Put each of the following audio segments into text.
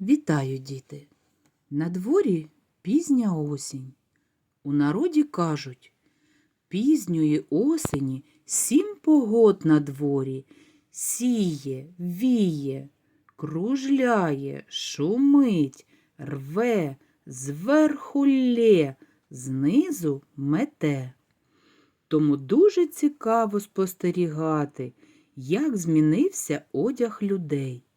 Вітаю, діти! На дворі пізня осінь. У народі кажуть, пізньої осені сім погод на дворі сіє, віє, кружляє, шумить, рве, зверху лє, знизу мете. Тому дуже цікаво спостерігати, як змінився одяг людей.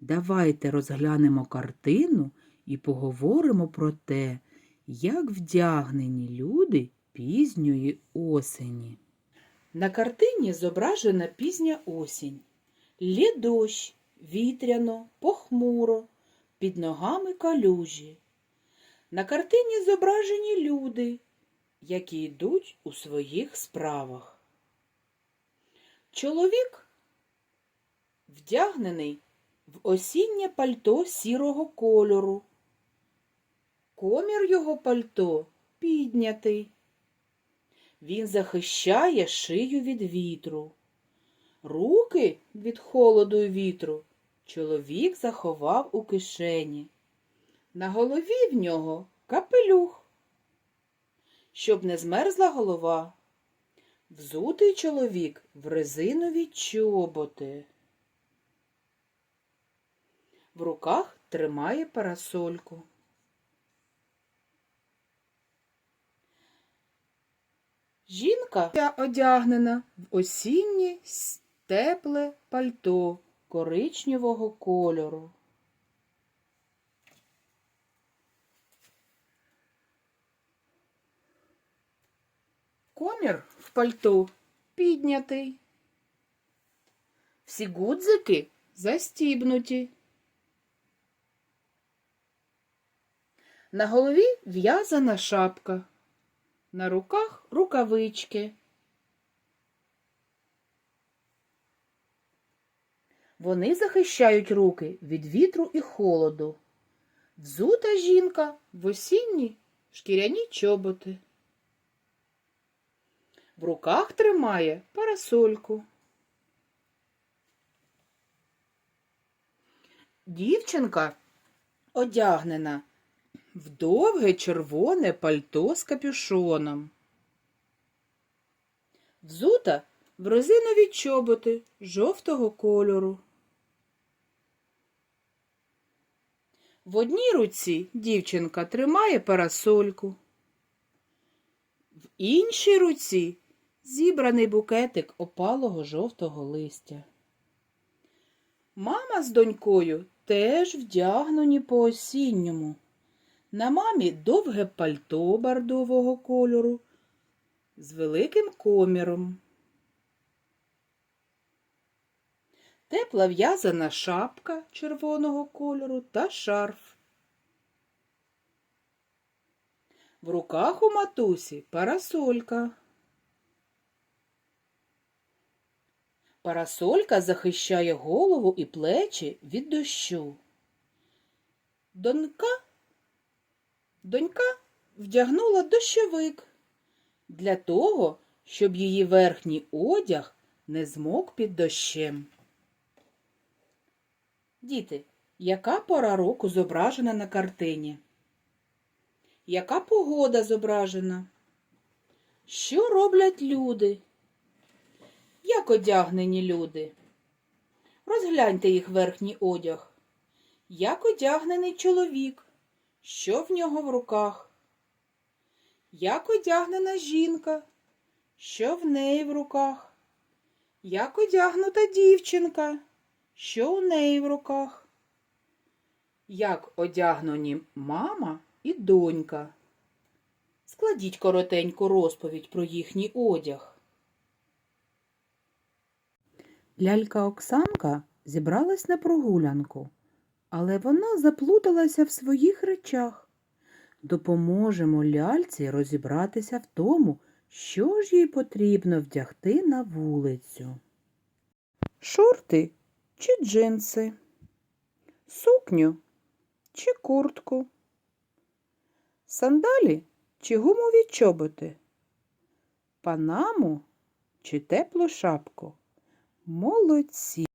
Давайте розглянемо картину і поговоримо про те, як вдягнені люди пізньої осені. На картині зображена пізня осінь. Лє дощ, вітряно, похмуро, під ногами калюжі. На картині зображені люди, які йдуть у своїх справах. Чоловік вдягнений в осіннє пальто сірого кольору. Комір його пальто піднятий. Він захищає шию від вітру. Руки від холоду й вітру чоловік заховав у кишені. На голові в нього капелюх, щоб не змерзла голова. Взутий чоловік в резинові чоботи. В руках тримає парасольку. Жінка одягнена в осіннє тепле пальто коричневого кольору. Комір в пальто піднятий. Всі гудзики застібнуті. На голові в'язана шапка, на руках рукавички. Вони захищають руки від вітру і холоду. Взута жінка в осінні шкіряні чоботи. В руках тримає парасольку. Дівчинка одягнена в довге червоне пальто з капюшоном. Взута в резинові чоботи жовтого кольору. В одній руці дівчинка тримає парасольку, в іншій руці зібраний букетик опалого жовтого листя. Мама з донькою теж вдягнені по осінньому. На мамі довге пальто бордового кольору з великим коміром. Тепла в'язана шапка червоного кольору та шарф. В руках у матусі парасолька. Парасолька захищає голову і плечі від дощу. Донька Донька вдягнула дощовик для того, щоб її верхній одяг не змок під дощем. Діти, яка пора року зображена на картині? Яка погода зображена? Що роблять люди? Як одягнені люди? Розгляньте їх верхній одяг. Як одягнений чоловік? Що в нього в руках? Як одягнена жінка? Що в неї в руках? Як одягнута дівчинка? Що у неї в руках? Як одягнені мама і донька? Складіть коротеньку розповідь про їхній одяг. Лялька Оксанка зібралась на прогулянку але вона заплуталася в своїх речах. Допоможемо ляльці розібратися в тому, що ж їй потрібно вдягти на вулицю. Шорти чи джинси, сукню чи куртку, сандалі чи гумові чоботи, панаму чи теплу шапку. Молодці!